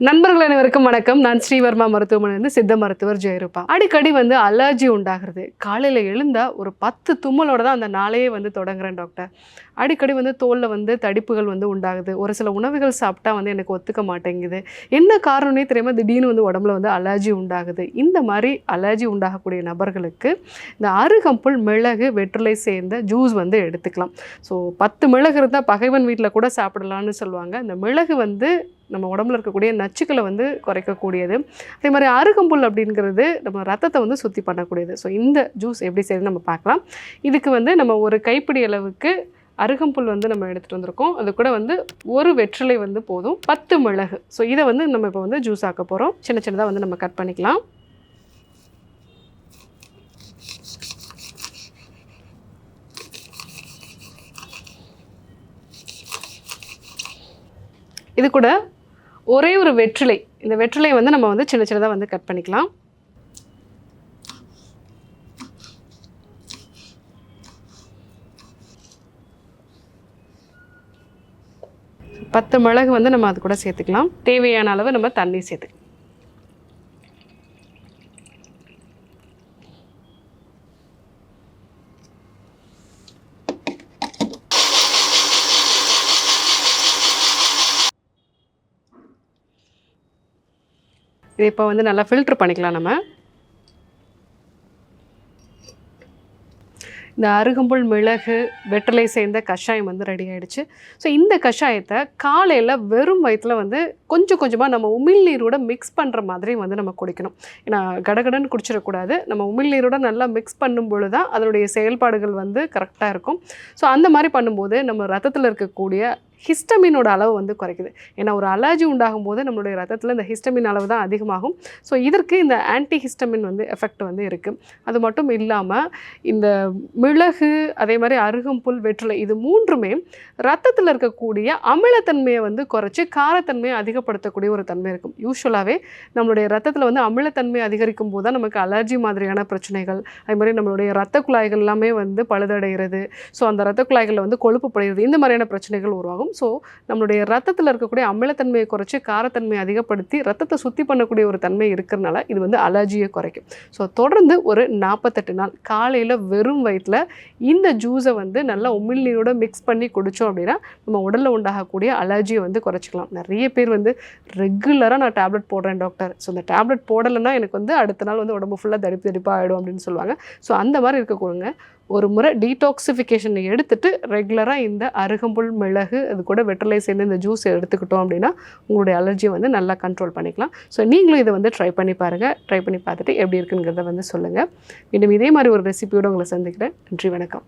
நண்பர்கள் அனைவருக்கும் வணக்கம். நான் ஸ்ரீவர்மா மருத்துவமனையிலிருந்து சித்த மருத்துவர் ஜெயரூபா. அடிக்கடி வந்து அலர்ஜி உண்டாகிறது. காலையில் எழுந்தால் ஒரு பத்து தும்மலோட தான் அந்த நாளையே வந்து தொடங்குறேன் டாக்டர். அடிக்கடி வந்து தோலில் வந்து தடிப்புகள் வந்து உண்டாகுது. ஒரு சில உணவுகள் சாப்பிட்டா வந்து எனக்கு ஒத்துக்க மாட்டேங்குது. என்ன காரணம்னே தெரியாமல் திடீர்னு வந்து உடம்புல வந்து அலர்ஜி உண்டாகுது. இந்த மாதிரி அலர்ஜி உண்டாகக்கூடிய நபர்களுக்கு இந்த அருகம்புல் மிளகு வெற்றிலை சேர்ந்த ஜூஸ் வந்து எடுத்துக்கலாம். ஸோ பத்து மிளகு இருந்தால் பகைவன் வீட்டில் கூட சாப்பிடலான்னு சொல்லுவாங்க. இந்த மிளகு வந்து நம்ம உடம்புல இருக்கக்கூடிய நச்சுக்களை வந்து குறைக்கக்கூடியது. அதே மாதிரி அருகம்புல் அப்படிங்கிறது நம்ம ரத்தத்தை வந்து சுத்தி பண்ணக்கூடியது. ஸோ இந்த ஜூஸ் எப்படி செய்யணும் நம்ம பார்க்கலாம். இதுக்கு வந்து நம்ம ஒரு கைப்பிடி அளவுக்கு அருகம்புல் வந்து நம்ம எடுத்துகிட்டு வந்திருக்கோம். அது கூட வந்து ஒரு வெற்றிலை வந்து போதும். பத்து மிளகு. ஸோ இதை வந்து நம்ம இப்போ வந்து ஜூஸ் ஆக்க போகிறோம் சின்ன சின்னதாக வந்து நம்ம கட் பண்ணிக்கலாம். இது கூட ஒரே ஒரு வெற்றிலை. இந்த வெற்றிலை வந்து நம்ம வந்து சின்ன சின்னதாக வந்து கட் பண்ணிக்கலாம். பத்து மிளகு வந்து நம்ம அது கூட சேர்த்துக்கலாம். தேவையான அளவு நம்ம தண்ணி சேர்த்துக்கலாம். இது இப்போ வந்து நல்லா ஃபில்ட்ரு பண்ணிக்கலாம் நம்ம. இந்த அருகம்புல் மிளகு வெற்றிலை சேர்ந்த கஷாயம் வந்து ரெடி ஆகிடுச்சு ஸோ இந்த கஷாயத்தை காலையில் வெறும் வயிற்றில் வந்து கொஞ்சம் கொஞ்சமாக நம்ம உமிழ்நீரோட மிக்ஸ் பண்ணுற மாதிரி வந்து நம்ம குடிக்கணும். ஏன்னா கடகடன்னு குடிச்சிடக்கூடாது. நம்ம உமிழ்நீரோட நல்லா மிக்ஸ் பண்ணும்பொழுது தான் அதனுடைய செயல்பாடுகள் வந்து கரெக்டாக இருக்கும். ஸோ அந்த மாதிரி பண்ணும்போது நம்ம ரத்தத்தில் இருக்கக்கூடிய ஹிஸ்டமினோட அளவு வந்து குறைக்குது. ஏன்னா ஒரு அலர்ஜி உண்டாகும் போது நம்மளுடைய ரத்தத்தில் இந்த ஹிஸ்டமின் அளவு தான் அதிகமாகும். ஸோ இதற்கு இந்த ஆன்டி ஹிஸ்டமின் வந்து எஃபெக்ட் வந்து இருக்குது அது மட்டும் இல்லாமல் இந்த மிளகு அதே மாதிரி அருகம்புல் வெற்றிலை இது மூன்றுமே ரத்தத்தில் இருக்கக்கூடிய அமிலத்தன்மையை வந்து குறைச்சி காரத்தன்மையை அதிகப்படுத்தக்கூடிய ஒரு தன்மை இருக்கும். யூஸ்வலாகவே நம்மளுடைய ரத்தத்தில் வந்து அமிலத்தன்மை அதிகரிக்கும் போது தான் நமக்கு அலர்ஜி மாதிரியான பிரச்சனைகள் அதே மாதிரி நம்மளுடைய ரத்த குழாய்கள் எல்லாமே வந்து பழுதடைகிறது. ஸோ அந்த ரத்த குழாய்களில் வந்து கொழுப்பு படைகிறது இந்த மாதிரியான பிரச்சனைகள் உருவாகும். ஸோ நம்மளுடைய ரத்தத்தில் இருக்கக்கூடிய அமிலத்தன்மையை குறைச்சி காரத்தன்மையை அதிகப்படுத்தி ரத்தத்தை சுத்தி பண்ணக்கூடிய ஒரு தன்மை இருக்கிறனால இது வந்து அலர்ஜியை குறைக்கும். ஸோ தொடர்ந்து ஒரு நாற்பத்தெட்டு நாள் காலையில் வெறும் வயிற்றில் இந்த ஜூஸை வந்து நல்லா உமிழ்நீரோட மிக்ஸ் பண்ணி குடித்தோம் அப்படின்னா நம்ம உடலில் உண்டாகக்கூடிய அலர்ஜியை வந்து குறைச்சிக்கலாம். நிறைய பேர் வந்து ரெகுலராக நான் டேப்லெட் போடுறேன் டாக்டர் ஸோ அந்த டேப்லெட் போடலைன்னா எனக்கு வந்து அடுத்த நாள் வந்து உடம்பு ஃபுல்லாக தடிப்பு தடிப்பாக ஆகிடும் அப்படின்னு சொல்லுவாங்க. ஸோ அந்த மாதிரி இருக்கக்கூடங்க. ஒரு முறை டீடாக்சிஃபிகேஷனை எடுத்துட்டு ரெகுலராக இந்த அருகம்புல் மிளகு அது கூட வெட்டலை சேர்ந்து இந்த ஜூஸ் எடுத்துக்கிட்டோம் அப்படின்னா உங்களுடைய அலர்ஜியை வந்து நல்லா கண்ட்ரோல் பண்ணிக்கலாம். ஸோ நீங்களும் இதை வந்து ட்ரை பண்ணி பாருங்கள் ட்ரை பண்ணி பார்த்துட்டு எப்படி இருக்குங்கிறத வந்து சொல்லுங்கள் மீண்டும் இதே மாதிரி ஒரு ரெசிபியோடு உங்களை சந்திக்கிறேன். நன்றி வணக்கம்.